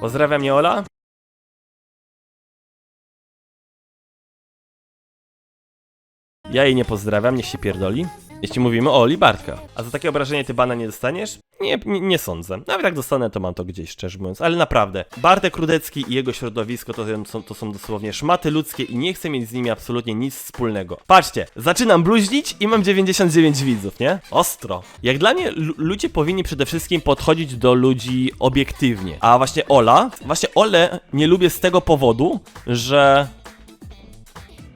Pozdrawiam mnie Ola. Ja jej nie pozdrawiam, niech się pierdoli. Jeśli mówimy o Oli Bartka. A za takie obrażenie ty bana nie dostaniesz? Nie, nie, nie sądzę. Nawet jak dostanę, to mam to gdzieś, szczerze mówiąc. Ale naprawdę, Bartek Rudecki i jego środowisko to są, to są dosłownie szmaty ludzkie i nie chcę mieć z nimi absolutnie nic wspólnego. Patrzcie, zaczynam bluźnić i mam 99 widzów, nie? Ostro. Jak dla mnie, lu- ludzie powinni przede wszystkim podchodzić do ludzi obiektywnie. A właśnie Ola, właśnie Ole nie lubię z tego powodu, że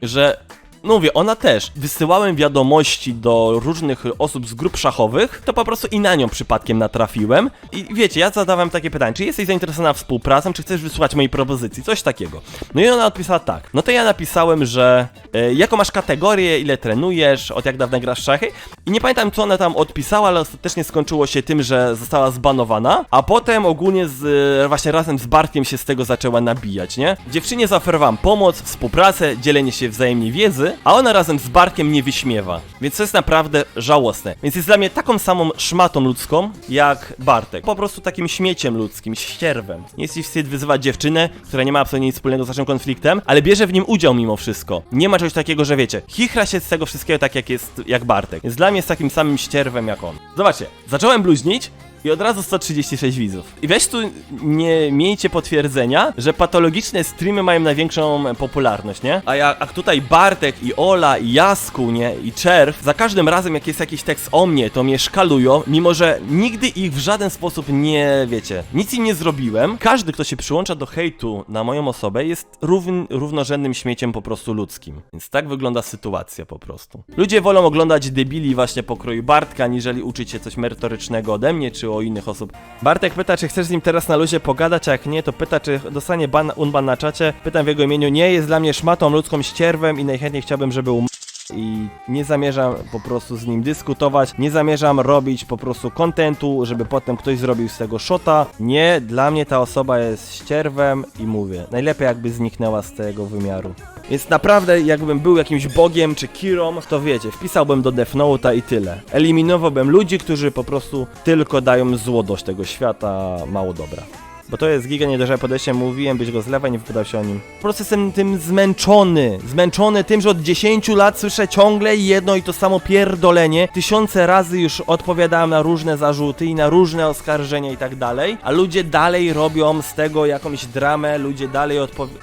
że no mówię, ona też. Wysyłałem wiadomości do różnych osób z grup szachowych, to po prostu i na nią przypadkiem natrafiłem. I wiecie, ja zadawałem takie pytanie, czy jesteś zainteresowana współpracą, czy chcesz wysłuchać mojej propozycji, coś takiego. No i ona odpisała tak. No to ja napisałem, że e, jaką masz kategorię, ile trenujesz, od jak dawna grasz w szachy. I nie pamiętam, co ona tam odpisała, ale ostatecznie skończyło się tym, że została zbanowana, a potem ogólnie z, e, właśnie razem z Bartkiem się z tego zaczęła nabijać, nie? Dziewczynie zaoferowałem pomoc, współpracę, dzielenie się wzajemnie wiedzy, a ona razem z Bartkiem mnie wyśmiewa. Więc to jest naprawdę żałosne. Więc jest dla mnie taką samą szmatą ludzką, jak Bartek. Po prostu takim śmieciem ludzkim, ścierwem. Nie jest ci wstyd wyzywać dziewczynę, która nie ma absolutnie nic wspólnego z naszym konfliktem, ale bierze w nim udział mimo wszystko. Nie ma czegoś takiego, że wiecie, chichra się z tego wszystkiego tak jak jest, jak Bartek. Więc dla mnie jest takim samym ścierwem jak on. Zobaczcie, zacząłem bluźnić, i od razu 136 widzów. I weź tu nie miejcie potwierdzenia, że patologiczne streamy mają największą popularność, nie? A jak a tutaj Bartek i Ola i Jasku, nie? I Czerw, za każdym razem jak jest jakiś tekst o mnie, to mnie szkalują, mimo że nigdy ich w żaden sposób nie, wiecie, nic im nie zrobiłem. Każdy, kto się przyłącza do hejtu na moją osobę jest równ, równorzędnym śmieciem po prostu ludzkim. Więc tak wygląda sytuacja po prostu. Ludzie wolą oglądać debili właśnie pokroju Bartka, niżeli uczyć się coś merytorycznego ode mnie, czy o innych osób. Bartek pyta, czy chcesz z nim teraz na luzie pogadać, a jak nie, to pyta, czy dostanie ban, unban na czacie. Pytam w jego imieniu, nie, jest dla mnie szmatą, ludzką ścierwem i najchętniej chciałbym, żeby um i nie zamierzam po prostu z nim dyskutować, nie zamierzam robić po prostu kontentu, żeby potem ktoś zrobił z tego shota. Nie, dla mnie ta osoba jest ścierwem i mówię, najlepiej jakby zniknęła z tego wymiaru. Więc naprawdę jakbym był jakimś bogiem czy kirą, to wiecie, wpisałbym do Death Note'a i tyle. Eliminowałbym ludzi, którzy po prostu tylko dają zło do tego świata, mało dobra. Bo to jest giga niedojrzałe podejście, mówiłem, byś go zlewa, nie wypowiadał się o nim. Po prostu jestem tym zmęczony. Zmęczony tym, że od 10 lat słyszę ciągle jedno i to samo pierdolenie. Tysiące razy już odpowiadałem na różne zarzuty i na różne oskarżenia i tak dalej. A ludzie dalej robią z tego jakąś dramę, ludzie dalej,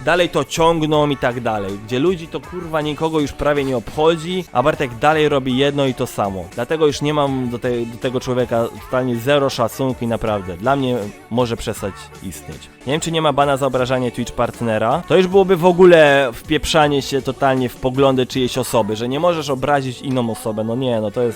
dalej to ciągną i tak dalej. Gdzie ludzi to kurwa nikogo już prawie nie obchodzi, a Bartek dalej robi jedno i to samo. Dlatego już nie mam do, tej, do tego człowieka totalnie zero szacunku i naprawdę dla mnie może przestać istnieć. Nie wiem, czy nie ma bana za obrażanie Twitch partnera. To już byłoby w ogóle wpieprzanie się totalnie w poglądy czyjejś osoby, że nie możesz obrazić inną osobę. No nie, no to jest